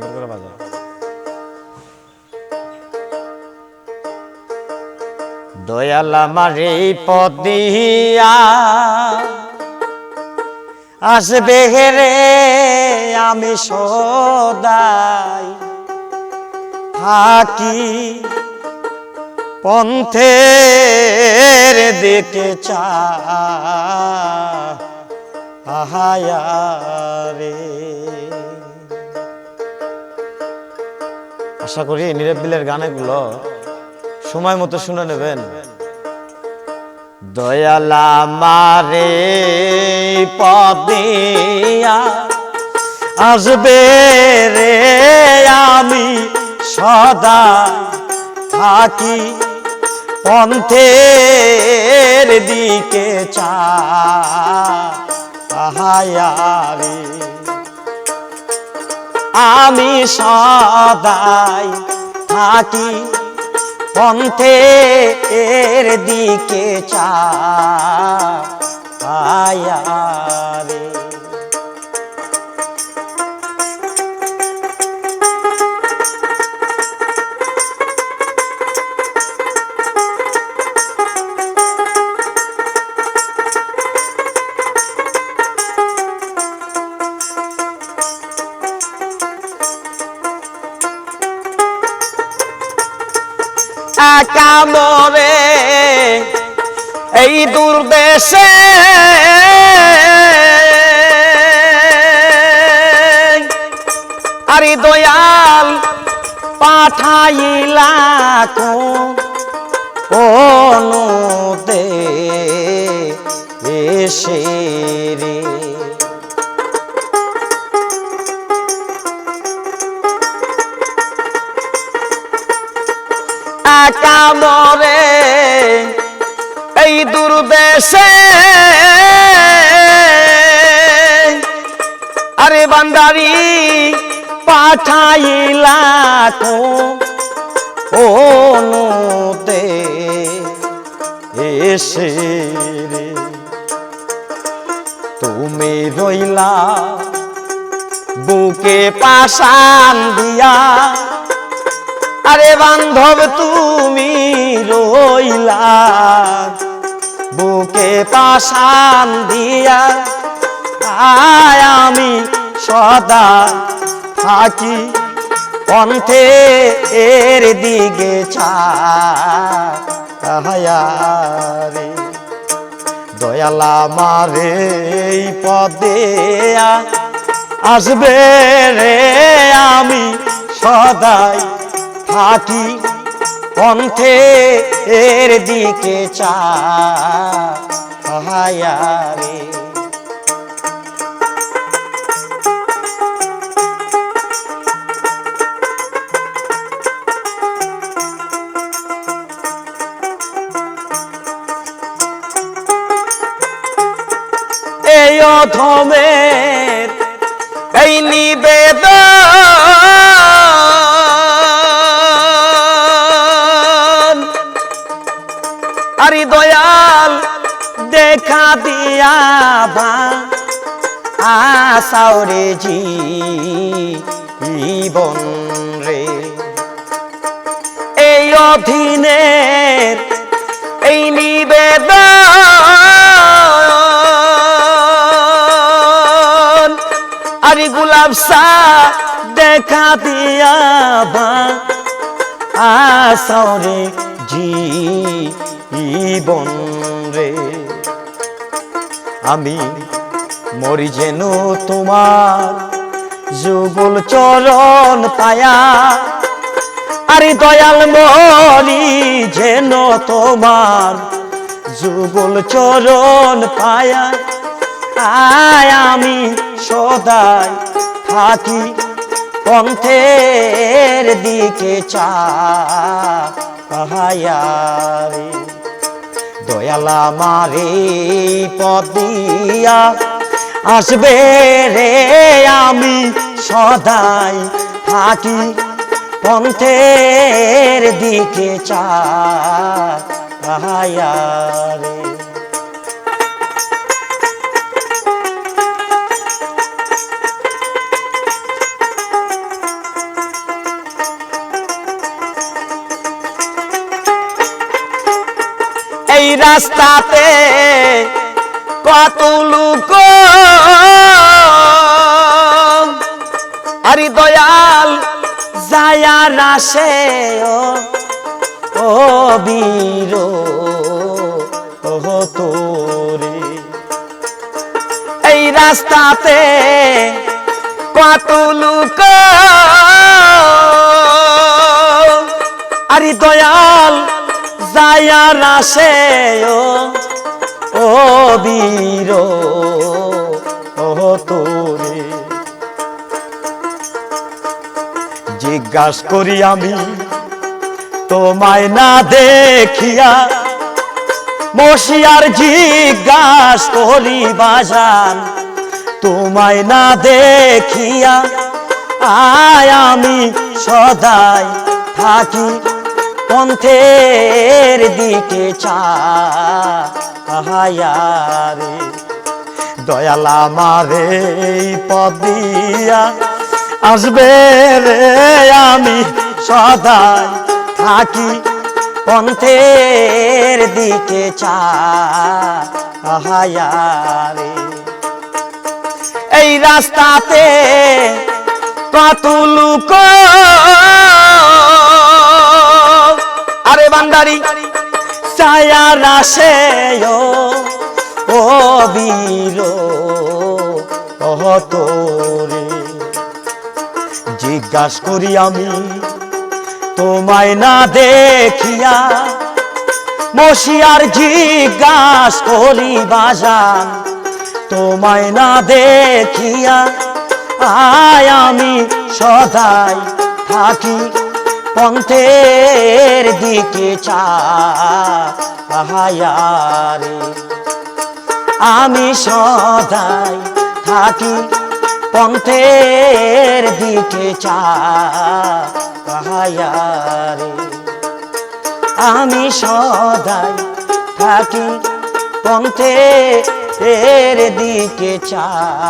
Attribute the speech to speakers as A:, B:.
A: সুন্দর করে বাজাও। দয়াল আমার এই পদ আসবে রে, আমি সদাই থাকি পন্থের দিকে চা আহায়ারে আশা করি নিরবিলের গানগুলো সময় মতো শুনে নেবেন। দয়ালা মারে, পদিয়া, আসবে রে আমি সদা থাকি। পন্থের দিকে চা আহায়ারে আমি সদাই থাকি পন্থে এর দিকে চা আয়ারে একা মরে এই দুর্দেশে। আরে দয়াল পাঠাইলা কো আরে বান্দারি পাঠাইলা তো অনুতে এসে রে। তুমি রইলা বুকে পাশান দিয়া। আরে বান্ধব, তুমি রইলা বুকে পাশান দিয়া। আয় আমি সদা থাকি পন্থে এর দিকে ছায়ারে। দয়ালা মারে পদে আসবে রে আমি সদাই থাকি পন্থে এর দিকে চাহায়ারে এই অধমের এই নিবেদন। আরে দয়াল, দেখা দিয়া বা আসাওরে জীবন রে। এই অধীনের এই নিবেদন আরে গুলাব সা দেখা দিয়া বা আসরে জীবন রে। আমি মরি যেন তোমার যুগল চরণ পায়া, আরে দয়াল মরি যেন তোমার যুগল চরণ পায়া। আয় আমি সদাই থাকি পন্থের দিকে চাহায়ারে দয়ালা মারে পদিয়া আসবে রে, আমি সদাই থাকি পন্থের দিকে চাহায়ারে রাস্তাতে কত লোক। আরে দয়াল যায়া ও ও বীর তোরে। এই রাস্তাতে কত লোক। আরে দয়াল রাসে ও ও বীর, ও তোরে। জিজ্ঞাস করি আমি, তোমায় না দেখিয়া মশিয়ার জিজ্ঞাস করি বাজান, তোমায় না দেখিয়া আয় আমি সদাই থাকি। পন্থের দিকে চাহায়ারে দয়ালা মারে এই পদ দিয়া আসবে রে, আমি সদাই থাকি পন্থের দিকে চাহায়ারে এই রাস্তাতে কত লোক আরে বান্দারি, ছায়া রাসে ও বীর তোরে। জিজ্ঞাস করি আমি, তোমায় না দেখিয়া মশিয়ার জিজ্ঞাস করি বাজান, তোমায় না দেখিয়া আয় আমি সদাই থাকি। পন্থের দিকে চাহায়ারে আমি সদাই থাকি পন্থের দিকে চাহায়ারে আমি সদাই থাকি পন্থের দিকে চাহায়া